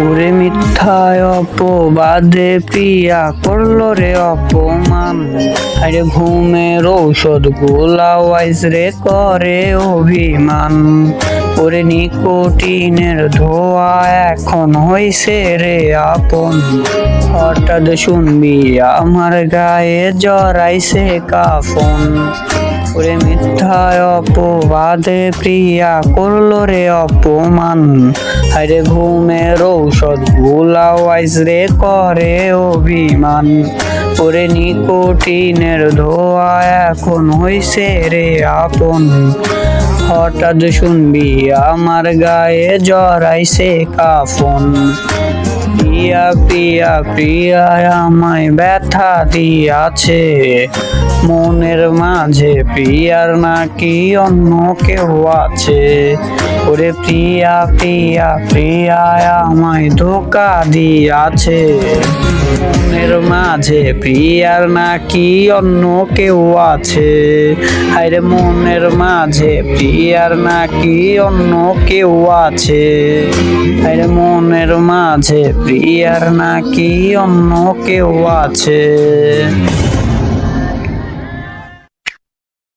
ওরে মিথ্যায় অপবাদে পিয়া করল রে অপমান। আরে ঘুমের ঔষধ গোলা ওয়াইজ রে করে অভিমান। ওরে নিকোটিনের ধোয়া এখন হইছে রে আপন। হঠাৎ শুনবি আমার গায়ে জড়াইছে কাফন। ওরে মিথ্যায় অপবাদে প্রিয়া করল রে অপমান। আরে ঘুমের ঔষধ ভুলাও ওয়াইজ রে করে অভিমান। ওরে নিকোটিনের ধোয়া এখন হইছে রে আপন। হঠাৎ শুনবি, আমার গায়ে জড়াইছে কাফন। প্রিয়া প্রিয়া প্রিয়া আমায় ব্যথা দিয়াছে। মনের মাঝে প্রিয়ার নাকি অন্য কেউ আছে। ওরে প্রিয়া প্রিয়া প্রিয়া আমায় ধোকা দিয়াছে। মাঝে প্রিয়ার নাকি অন্য কেউ আছে? হায়রে মনের মাঝে প্রিয়ার নাকি অন্য কেউ আছে? হায়রে মনের মাঝে প্রিয়ার নাকি অন্য কেউ আছে?